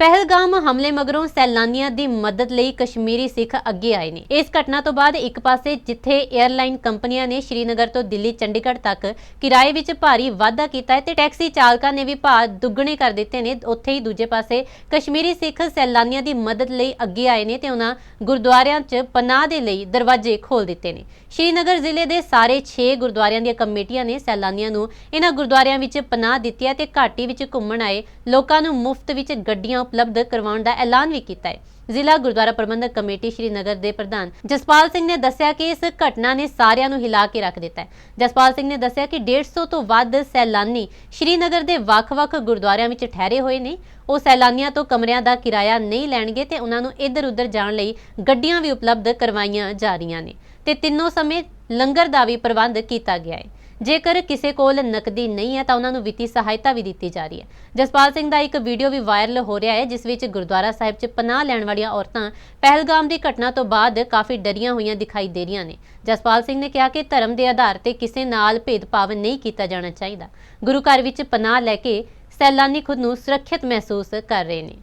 ਪਹਿਲਗਾਮ ਹਮਲੇ ਮਗਰੋਂ ਸੈਲਾਨੀਆਂ ਦੀ ਮਦਦ ਲਈ ਕਸ਼ਮੀਰੀ ਸਿੱਖ ਅੱਗੇ ਆਏ ਨੇ। ਇਸ ਘਟਨਾ ਤੋਂ ਬਾਅਦ ਇੱਕ ਪਾਸੇ ਜਿੱਥੇ 에ਅਰਲਾਈਨ ਕੰਪਨੀਆਂ ਨੇ ਸ਼੍ਰੀਨਗਰ ਤੋਂ ਦਿੱਲੀ, ਚੰਡੀਗੜ੍ਹ ਤੱਕ ਕਿਰਾਏ ਵਿੱਚ ਭਾਰੀ ਵਾਧਾ ਕੀਤਾ ਹੈ ਤੇ ਟੈਕਸੀ ਚਾਲਕਾਂ ਨੇ ਵੀ ਭਾਅ ਦੁੱਗਣੇ ਕਰ ਦਿੱਤੇ ਨੇ। ਉੱਥੇ ਹੀ ਦੂਜੇ ਪਾਸੇ ਕਸ਼ਮੀਰੀ ਸਿੱਖ ਸੈਲਾਨੀਆਂ ਦੀ ਮਦਦ ਲਈ ਅੱਗੇ ਆਏ ਨੇ ਤੇ ਉਹਨਾਂ ਗੁਰਦੁਆਰਿਆਂ 'ਚ ਪਨਾਹ ਦੇ ਲਈ ਦਰਵਾਜ਼ੇ ਖੋਲ ਦਿੱਤੇ ਨੇ। ਸ਼੍ਰੀਨਗਰ ਜ਼ਿਲ੍ਹੇ ਦੇ ਸਾਰੇ 6 ਗੁਰਦੁਆਰਿਆਂ ਦੀਆਂ ਕਮੇਟੀਆਂ ਨੇ ਸੈਲਾਨੀਆਂ ਨੂੰ ਇਹਨਾਂ ਗੁਰਦੁਆਰਿਆਂ ਵਿੱਚ ਪਨਾਹ ਦਿੱਤੀ ਹੈ ਤੇ ਘਾਟੀ ਵਿੱਚ ਘੁੰਮਣ ਆਏ ਲੋਕਾਂ ਨੂੰ ਮੁਫਤ ਵਿੱਚ ਗੱਡੀਆਂ ਉਪਲਬਧ ਕਰਵਾਉਣ ਦਾ ਐਲਾਨ ਵੀ ਕੀਤਾ ਹੈ। ਜ਼ਿਲ੍ਹਾ ਗੁਰਦੁਆਰਾ ਪ੍ਰਬੰਧਕ ਕਮੇਟੀ ਸ਼੍ਰੀਨਗਰ ਦੇ ਪ੍ਰਧਾਨ ਜਸਪਾਲ ਸਿੰਘ ਨੇ ਦੱਸਿਆ ਕਿ ਇਸ ਘਟਨਾ ਨੇ ਸਾਰਿਆਂ ਨੂੰ ਹਿਲਾ ਕੇ ਰੱਖ ਦਿੱਤਾ ਹੈ। ਜਸਪਾਲ ਸਿੰਘ ਨੇ ਦੱਸਿਆ ਕਿ 150 ਤੋਂ ਵੱਧ ਸੈਲਾਨੀ ਸ਼੍ਰੀਨਗਰ ਦੇ ਵੱਖ-ਵੱਖ ਗੁਰਦੁਆਰਿਆਂ ਵਿੱਚ ਠਹਿਰੇ ਹੋਏ ਨੇ। ਉਹ ਸੈਲਾਨੀਆਂ ਤੋਂ ਕਮਰਿਆਂ ਦਾ ਕਿਰਾਇਆ ਨਹੀਂ ਲੈਣਗੇ ਤੇ ਉਹਨਾਂ ਨੂੰ ਇੱਧਰ-ਉੱਧਰ ਜਾਣ ਲਈ ਗੱਡੀਆਂ ਵੀ ਉਪਲਬਧ ਕਰਵਾਈਆਂ ਜਾ ਰਹੀਆਂ ਨੇ। ਤੇ ਤਿੰਨੋਂ ਸਮੇਂ ਲੰਗਰ ਦਾ ਵੀ ਪ੍ਰਬੰਧ ਕੀਤਾ ਗਿਆ ਹੈ। ਜੇਕਰ ਕਿਸੇ ਕੋਲ ਨਕਦੀ ਨਹੀਂ ਹੈ ਤਾਂ ਉਹਨਾਂ ਨੂੰ ਵਿੱਤੀ ਸਹਾਇਤਾ ਵੀ ਦਿੱਤੀ ਜਾ ਰਹੀ ਹੈ। ਜਸਪਾਲ ਸਿੰਘ ਦਾ ਇੱਕ ਵੀਡੀਓ ਵੀ ਵਾਇਰਲ ਹੋ ਰਿਹਾ ਹੈ, ਜਿਸ ਵਿੱਚ ਗੁਰਦੁਆਰਾ ਸਾਹਿਬ 'ਚ ਪਨਾਹ ਲੈਣ ਵਾਲੀਆਂ ਔਰਤਾਂ ਪਹਿਲਗਾਮ ਦੀ ਘਟਨਾ ਤੋਂ ਬਾਅਦ ਕਾਫੀ ਡਰੀਆਂ ਹੋਈਆਂ ਦਿਖਾਈ ਦੇ ਰਹੀਆਂ ਨੇ। ਜਸਪਾਲ ਸਿੰਘ ਨੇ ਕਿਹਾ ਕਿ ਧਰਮ ਦੇ ਆਧਾਰ ਤੇ ਕਿਸੇ ਨਾਲ ਭੇਦਭਾਵ ਨਹੀਂ ਕੀਤਾ ਜਾਣਾ ਚਾਹੀਦਾ। ਗੁਰੂ ਘਰ ਵਿੱਚ ਪਨਾਹ ਲੈ ਕੇ ਸੈਲਾਨੀ ਖੁਦ ਨੂੰ ਸੁਰੱਖਿਅਤ ਮਹਿਸੂਸ ਕਰ ਰਹੇ ਨੇ।